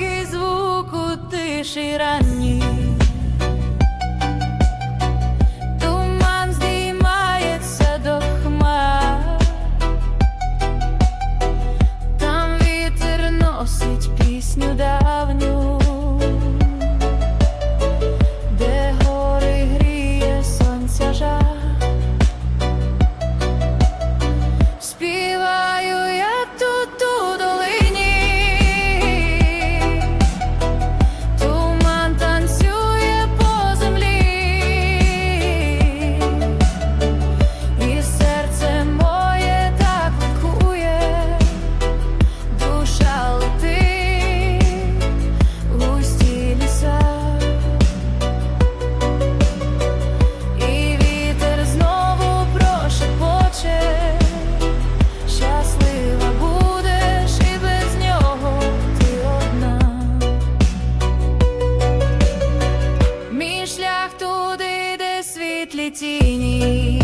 Тихий звук у тиші ранній me.